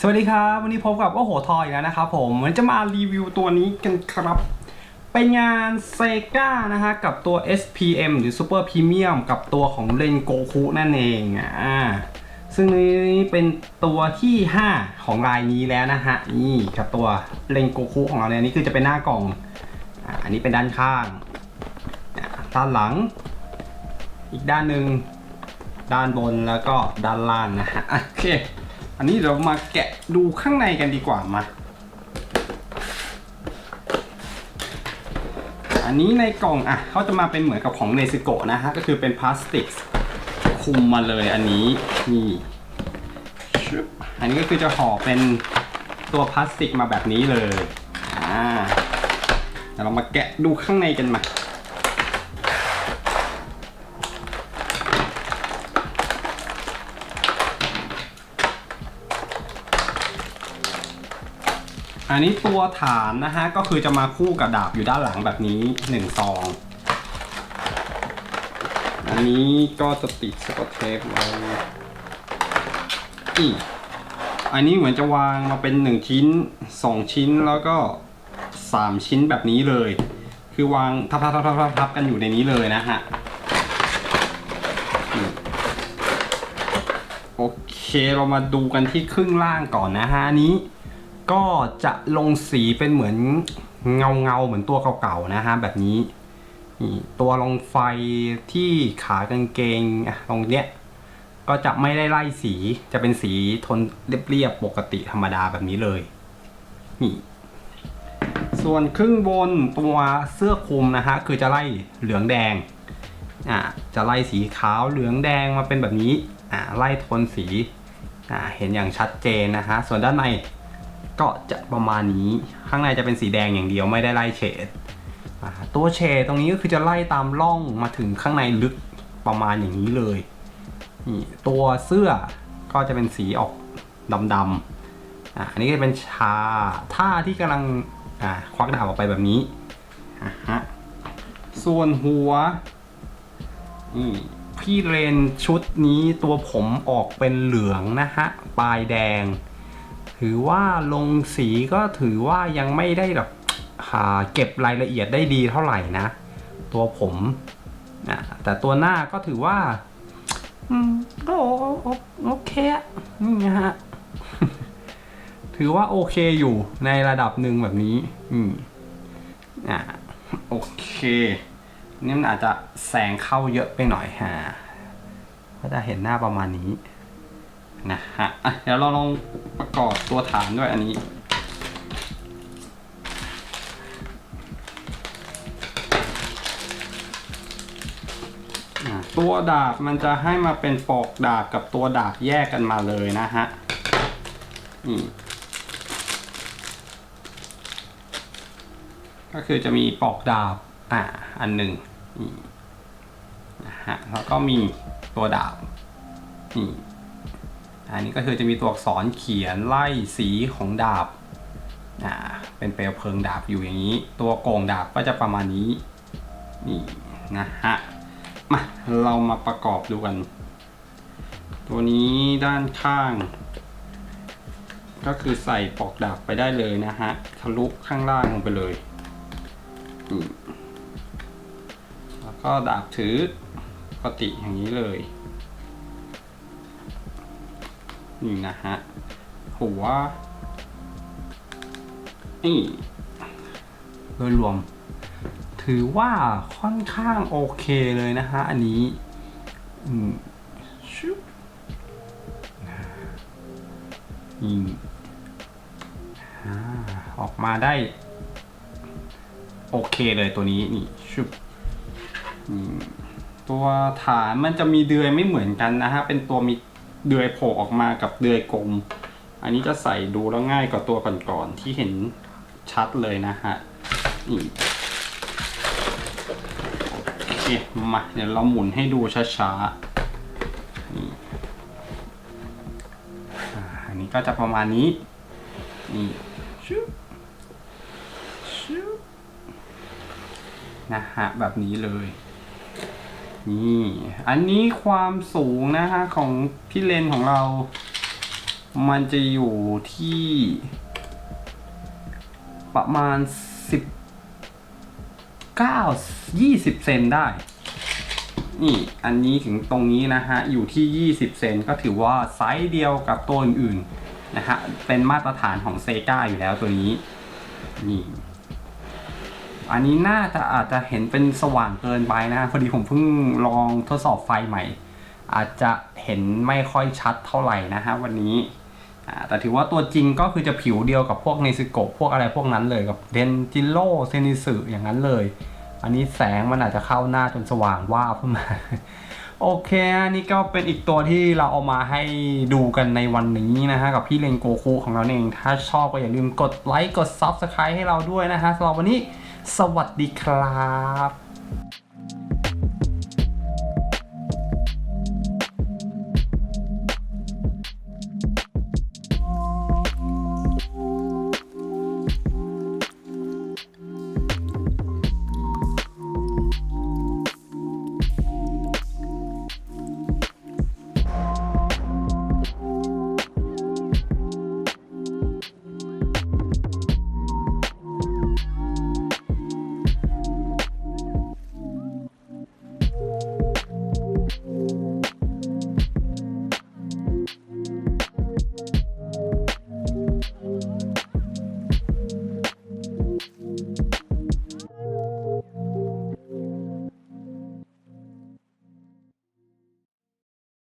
สวัสดีครับ วันนี้พบกับโอ้โหทอยอีกแล้วนะครับผมวันจะมารีวิวตัวนี้กันครับ เป็นงานเซกานะฮะ กับตัว SPM หรือ Super Premium กับตัวของเ e นโกคุนั่นเองอ่าซึ่งนี้เป็นตัวที่ 5 ของรายนี้แล้วนะฮะ นี่กับตัวเ e นโกคุของเราเนี่ยนี่คือจะเป็นหน้ากล่องอ่าอันนี้เป็นด้านข้างด้านหลัง อีกด้านหนึ่งด้านบนแล้วก็ด้านล่างนะฮะโอเค อันนี้เรามาแกะดูข้างในกันดีกว่ามาอันนี้ในกล่องอะเขาจะมาเป็นเหมือนกับของเนซิโกะนะฮะก็คือเป็นพลาสติกคุมมาเลยอันนี้นี่อันนี้ก็คือจะห่อเป็นตัวพลาสติกมาแบบนี้เลยอ่าเรามาแกะดูข้างในกันมา อันนี้ตัวฐานนะฮะก็คือจะมาคู่กับดาบอยู่ด้านหลังแบบนี้หนึ่งซอง อันนี้ก็จะติดสกอตเทปไว้อีอันนี้เหมือนจะวางมาเป็นหนึ่งชิ้นสองชิ้นแล้วก็สามชิ้นแบบนี้เลย คือวางทับทับทับทับทับกันอยู่ในนี้เลยนะฮะโอเคเรามาดูกันที่ครึ่งล่างก่อนนะฮะอันนี้ ก็จะลงสีเป็นเหมือนเงาเงาเหมือนตัวเก่าๆนะฮะแบบนี้ตัวลงไฟที่ขากางเกงตรงเนี้ยก็จะไม่ได้ไล่สีจะเป็นสีทนเรียบๆปกติธรรมดาแบบนี้เลยนี่ส่วนครึ่งบนตัวเสื้อคลุมนะฮะคือจะไล่เหลืองแดงอะจะไล่สีขาวเหลืองแดงมาเป็นแบบนี้อะไล่โทนสีอะเห็นอย่างชัดเจนนะฮะส่วนด้านใน ก็จะประมาณนี้ ข้างในจะเป็นสีแดงอย่างเดียวไม่ได้ไล่เฉดตัวเฉดตรงนี้ก็คือจะไล่ตามร่องมาถึงข้างในลึกประมาณอย่างนี้เลยนี่ตัวเสื้อก็จะเป็นสีออกดำๆอ่าอันนี้ก็เป็นชาท่าที่กำลังอ่าควักดาบออกไปแบบนี้อ่าฮะส่วนหัวนี่พี่เลนชุดนี้ตัวผมออกเป็นเหลืองนะฮะ ปลายแดง ถือว่าลงสีก็ถือว่ายังไม่ได้แบบเก็บรายละเอียดได้ดีเท่าไหร่นะ ตัวผมนะแต่ตัวหน้าก็ถือว่าก็โอเคนี่นะฮะถือว่าโอเคอยู่ในระดับหนึ่งแบบนี้ อืมอ่าโอเคนี่มันอาจจะแสงเข้าเยอะไปหน่อยฮะก็จะเห็นหน้าประมาณนี้ นะฮะเดี๋ยวเราลองประกอบตัวฐานด้วยอันนี้ ตัวดาบมันจะให้มาเป็นปอกดาบกับตัวดาบแยกกันมาเลยนะฮะนี่ก็คือจะมีปอกดาบอ่าอันหนึ่งนี่นะฮะแล้วก็มีตัวดาบนี่ อันนี้ก็คือจะมีตัวอักษรเขียนไล่สีของดาบอ่าเป็นเปลวเพลิงดาบอยู่อย่างนี้ ตัวโกงดาบก็จะประมาณนี้นี่นะฮะมาเรามาประกอบดูกัน ตัวนี้ด้านข้าง ก็คือใส่ปอกดาบไปได้เลยนะฮะทะลุข้างล่างลงไปเลยแล้วก็ดาบถือปกติอย่างนี้เลย นี่นะฮะ หัวนี่โดยรวม ถือว่าค่อนข้างโอเคเลยนะฮะ อันนี้ชุบนี่อออกมาได้ โอเคเลยตัวนี้นี่ชุบตัวฐานมันจะมีเดือยไม่เหมือนกันนะฮะ เป็นตัวมี เดือยโผล่ออกมากับเดือยกลม อันนี้จะใส่ดูแล้วง่ายกว่าตัวก่อนๆที่เห็นชัดเลยนะฮะนี่โอเคมาเดี๋ยวเราหมุนให้ดูช้าๆนี่อันนี้ก็จะประมาณนี้นี่ชุบชุบนะฮะแบบนี้เลย นี่ อันนี้ความสูงนะฮะของพี่เลนของเรา มันจะอยู่ที่ ประมาณสิบเก้ายี่สิบเซนได้ นี่อันนี้ถึงตรงนี้นะฮะ อยู่ที่ 20 เซนก็ถือว่าไซส์เดียวกับตัวอื่นๆนะฮะ เป็นมาตรฐานของเซกาอยู่แล้วตัวนี้ นี่ อันนี้น่าจะอาจจะเห็นเป็นสว่างเกินไปนะพอดีผมเพิ่งลองทดสอบไฟใหม่ อาจจะเห็นไม่ค่อยชัดเท่าไหร่นะฮะวันนี้แต่ถือว่าตัวจริงก็คือจะผิวเดียวกับพวกเนซิโกพวกอะไรพวกนั้นเลยกับเดนจิโ o เซนิสึอย่างนั้นเลย อันนี้แสงมันอาจจะเข้าหน้าจนสว่างว่าขึ้นมา โอเคอันนี้ก็เป็นอีกตัวที่เราเอามาให้ดูกันในวันนี้นะฮะกับพี่เลนโกคุของเราเอง ถ้าชอบก็อย่าลืมกดไลค์กด Subscribe ให้เราด้วยนะฮะสำหรับวันนี้ สวัสดีครับ